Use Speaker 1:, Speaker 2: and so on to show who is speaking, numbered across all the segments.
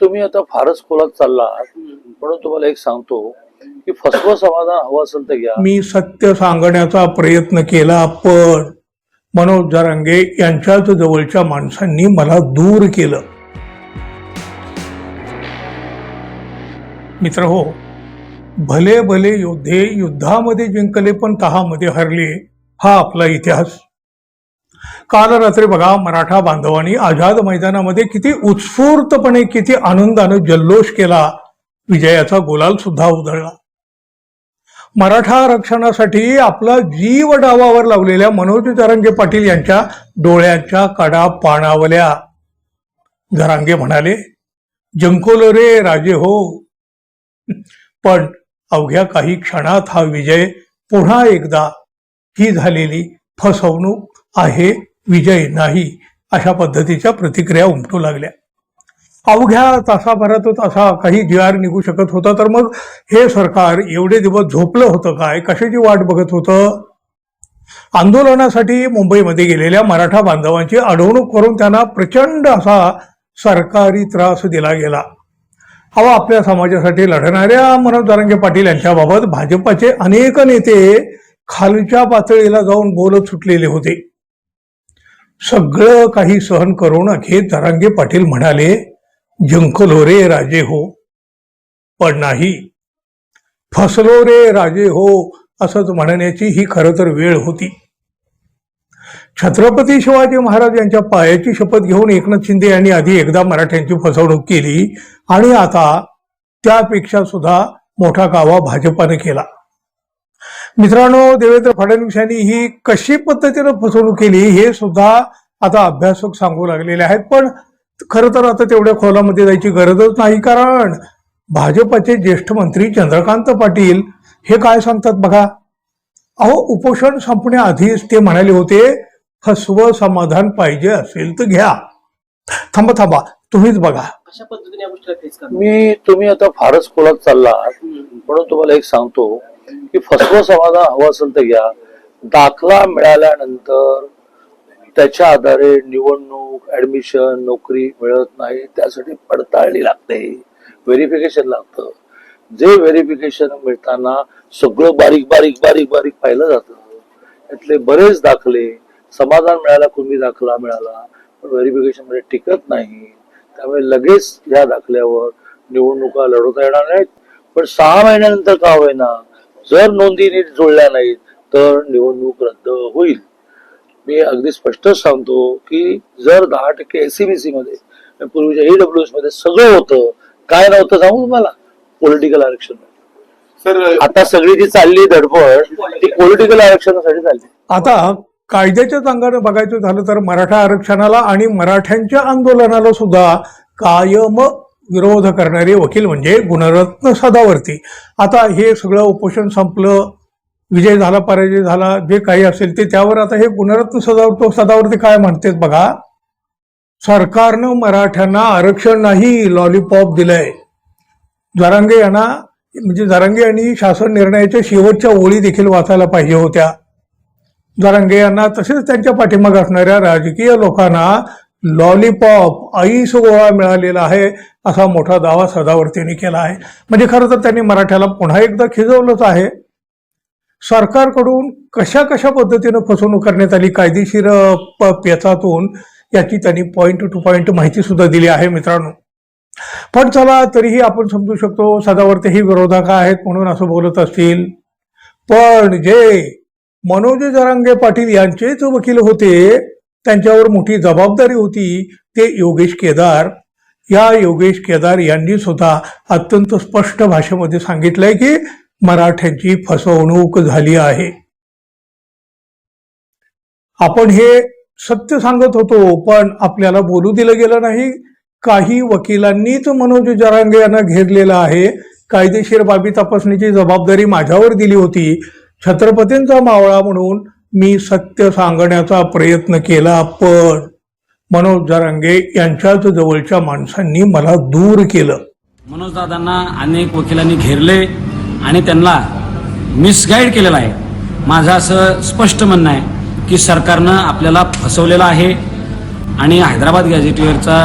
Speaker 1: तुम्ही आता फारच खोलात चालला म्हणून तुम्हाला एक सांगतो की फसवं समाधान हवं असेल तर घ्या.
Speaker 2: मी सत्य सांगण्याचा प्रयत्न केला पण मनोज जरांगे यांच्याच जवळच्या माणसांनी मला दूर केलं. मित्र हो भले भले योद्धे युद्धामध्ये जिंकले पण तहामध्ये हरले हा आपला इतिहास. काल रात्री बघा मराठा बांधवांनी आझाद मैदानामध्ये किती उत्स्फूर्तपणे किती आनंदानं जल्लोष केला. विजयाचा गुलाल सुद्धा उधळला. मराठा आरक्षणासाठी आपला जीव डावावर लावलेल्या मनोज तरंगे पाटील यांच्या डोळ्यांच्या कडा पाणावल्या. घरांगे म्हणाले जंकोल रे राजे हो. पण अवघ्या काही क्षणात हा विजय पुन्हा एकदा ही झालेली फसवणूक आहे विजय नाही अशा पद्धतीच्या प्रतिक्रिया उमटू लागल्या. अवघ्या तासाभरातच असा काही जी आर निघू शकत होता तर मग हे सरकार एवढे दिवस झोपलं होतं काय? कशाची वाट बघत होतं? आंदोलनासाठी मुंबईमध्ये गेलेल्या मराठा बांधवांची अडवणूक करून त्यांना प्रचंड असा सरकारी त्रास दिला गेला. अहो आपल्या समाजासाठी लढणाऱ्या मनोज दारंगे पाटील यांच्याबाबत भाजपाचे अनेक नेते खालच्या पातळीला जाऊन बोलत सुटलेले होते. सगळं काही सहन करून अखेर जरांगे पाटील म्हणाले जिंकलो रे राजे हो पण नाही. फसलो रे राजे हो असंच म्हणण्याची ही खरं तर वेळ होती. छत्रपती शिवाजी महाराज यांच्या पायाची शपथ घेऊन एकनाथ शिंदे यांनी आधी एकदा मराठ्यांची फसवणूक केली आणि आता त्यापेक्षा सुद्धा मोठा कावा भाजपाने केला. मित्रांनो देवेंद्र फडणवीस यांनी ही कशी पद्धतीनं फसवणूक केली हे सुद्धा आता अभ्यासक सांगू लागलेले आहेत. पण खरं तर आता तेवढ्या खोलामध्ये जायची गरजच नाही कारण भाजपाचे ज्येष्ठ मंत्री चंद्रकांत पाटील हे काय सांगतात बघा. अहो उपोषण संपण्याआधीच ते म्हणाले होते फसवं समाधान पाहिजे असेल तर घ्या. थांबा थांबा तुम्हीच बघा.
Speaker 3: अशा पद्धतीने
Speaker 1: मी तुम्ही आता फारच खोलात चालला म्हणून तुम्हाला एक सांगतो. की फसवं समाधान हवं असेल तर घ्या. दाखला मिळाल्यानंतर त्याच्या आधारे निवडणूक ऍडमिशन नोकरी मिळत नाही. त्यासाठी पडताळणी लागते. व्हेरिफिकेशन लागतं. जे व्हेरिफिकेशन मिळताना सगळं बारीक बारीक बारीक बारीक पाहिलं जातं. त्यातले बरेच दाखले समाधान मिळाला कुणबी दाखला मिळाला पण व्हेरिफिकेशनमध्ये टिकत नाही. त्यामुळे लगेच या दाखल्यावर निवडणुका लढवता येणार नाहीत. पण सहा महिन्यानंतर का होईना जर नोंदी नीट जुळल्या नाहीत तर निवडणूक रद्द होईल. मी अगदी स्पष्टच सांगतो की जर दहा टक्के एसीबीसी मध्ये पूर्वीच्या ईडब्ल्यू एसमध्ये सगळं होतं काय नव्हतं सांगू तुम्हाला? पॉलिटिकल आरक्षण.
Speaker 4: सर
Speaker 1: आता सगळी जी चालली धडपड ती पॉलिटिकल आरक्षणासाठी चालली.
Speaker 2: आता कायद्याच्या अंगाने बघायचं झालं तर मराठा आरक्षणाला आणि मराठ्यांच्या आंदोलनाला सुद्धा कायम विरोध करणारे वकील म्हणजे गुणरत्न सदावर्ती. आता हे सगळं उपोषण संपलं विजय झाला पराजय झाला जे काही असेल ते त्यावर आता हे गुणरत्न सदावर्त सदावर्ती काय म्हणतात बघा? सरकारनं मराठ्यांना आरक्षण नाही लॉलीपॉप दिलंय. जरांगे यांना म्हणजे जरांगे यांनी शासन निर्णयाच्या शेवटच्या ओळी देखील वाचायला पाहिजे होत्या. जरांगे यांना तसेच त्यांच्या पाठीमागे असणाऱ्या राजकीय लोकांना लॉलीपॉप आईस गोळा मिळालेला आहे असा मोठा दावा सदावर्तीने केला आहे. म्हणजे खरं तर त्यांनी मराठ्याला पुन्हा एकदा खिजवलंच आहे. सरकारकडून कशा कशा पद्धतीनं फसवणूक करण्यात आली? कायदेशीर प- पेचातून याची त्यांनी पॉईंट टू पॉईंट माहिती सुद्धा दिली आहे मित्रांनो. पण चला तरीही आपण समजू शकतो सदावर्ती ही विरोधक आहेत म्हणून असं बोलत असतील. पण जे मनोज जरांगे पाटील यांचेच वकील होते त्यांच्यावर मोठी जबाबदारी होती. ते योगेश केदार. या योगेश केदार यांनी सुद्धा अत्यंत स्पष्ट भाषेमध्ये सांगितलंय की मराठ्यांची फसवणूक झाली आहे. आपण हे सत्य सांगत होतो पण आपल्याला बोलू दिलं गेलं नाही. काही वकिलांनीच मनोज जरांगे यांना घेरलेलं आहे. कायदेशीर बाबी तपासणीची जबाबदारी माझ्यावर दिली होती. छत्रपतींचा मावळा म्हणून मी सत्य सांगण्याचा प्रयत्न केला पण मनोज जरांगे यांच्याच जवळच्या माणसांनी मला दूर केलं.
Speaker 5: मनोज दादांना अनेक वकिलांनी घेरले आणि त्यांना मिसगाईड केलेलं आहे. माझं असं स्पष्ट म्हणणं आहे की सरकारनं आपल्याला फसवलेलं आहे आणि हैदराबाद गॅझेटियरचा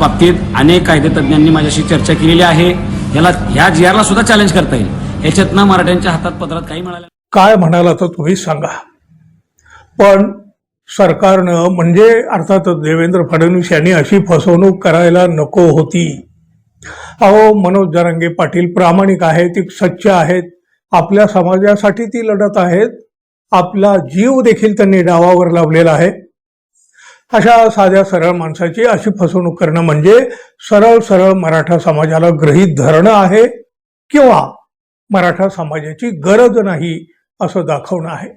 Speaker 5: बाबतीत अनेक कायदेतज्ञांनी माझ्याशी चर्चा केलेली आहे. याला ह्या जी आरला सुद्धा चॅलेंज करता येईल. याच्यातनं मराठ्यांच्या हातात पत्रात काही मिळालं
Speaker 2: काय म्हणाला तर तुम्ही सांगा. पण सरकारनं म्हणजे अर्थातच देवेंद्र फडणवीस यांनी अशी फसवणूक करायला नको होती. अहो मनोज जरांगे पाटील प्रामाणिक आहेत ती सच्च आहेत. आपल्या समाजासाठी ती लढत आहेत. आपला जीव देखील त्यांनी डावावर लावलेला आहे. अशा साध्या सरळ माणसाची अशी फसवणूक करणं म्हणजे सरळ सरळ मराठा समाजाला गृहीत धरणं आहे किंवा मराठा समाजाची गरज नाही असं दाखवणं आहे.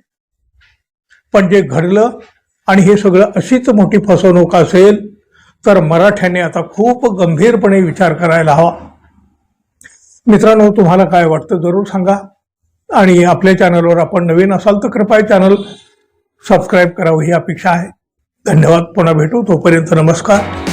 Speaker 2: पण जे घडलं आणि हे सगळं अशीच मोठी फसवणूक असेल तर मराठ्याने आता खूप गंभीरपणे विचार करायला हवा. मित्रांनो तुम्हाला काय वाटतं जरूर सांगा. आणि आपल्या चॅनलवर आपण नवीन असाल तर कृपया चॅनल सबस्क्राईब करावं ही अपेक्षा आहे. धन्यवाद. पुन्हा भेटू. तोपर्यंत नमस्कार.